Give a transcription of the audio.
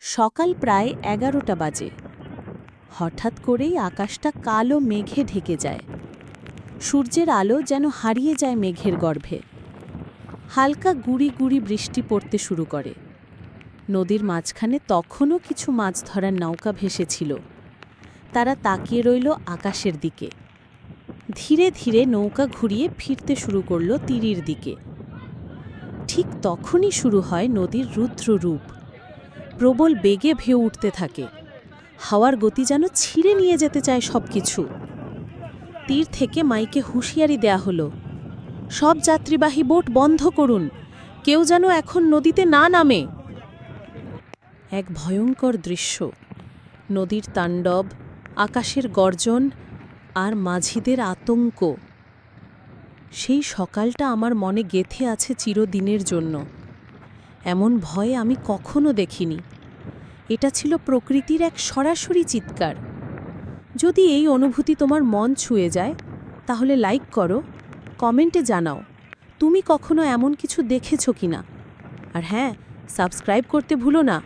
সকাল প্রায় এগারোটা বাজে। হঠাৎ করেই আকাশটা কালো মেঘে ঢেকে যায়। সূর্যের আলো যেন হারিয়ে যায় মেঘের গর্ভে। হালকা গুড়ি গুড়ি বৃষ্টি পড়তে শুরু করে। নদীর মাঝখানে তখনও কিছু মাছ ধরার নৌকা ভেসেছিল। তারা তাকিয়ে রইল আকাশের দিকে। ধীরে ধীরে নৌকা ঘুরিয়ে ফিরতে শুরু করল তীরের দিকে। ঠিক তখনই শুরু হয় নদীর রুদ্র রূপ। প্রবল বেগে ভেউ উঠতে থাকে। হাওয়ার গতি যেন ছিঁড়ে নিয়ে যেতে চায় সব কিছু তীর থেকে মাইকে হুঁশিয়ারি দেয়া হলো, সব যাত্রীবাহী বোট বন্ধ করুন, কেউ যেন এখন নদীতে না নামে। এক ভয়ঙ্কর দৃশ্য, নদীর তাণ্ডব, আকাশের গর্জন আর মাঝিদের আতঙ্ক। সেই সকালটা আমার মনে গেথে আছে চিরদিনের জন্য। এমন ভয় আমি কখনো দেখিনি। এটা ছিল প্রকৃতির এক সরাসরি চিৎকার। যদি এই অনুভূতি তোমার মন ছুঁয়ে যায়, তাহলে লাইক করো কমেন্টে জানাও, তুমি কখনো এমন কিছু দেখেছ কিনা? আর হ্যাঁ সাবস্ক্রাইব করতে ভুলো না।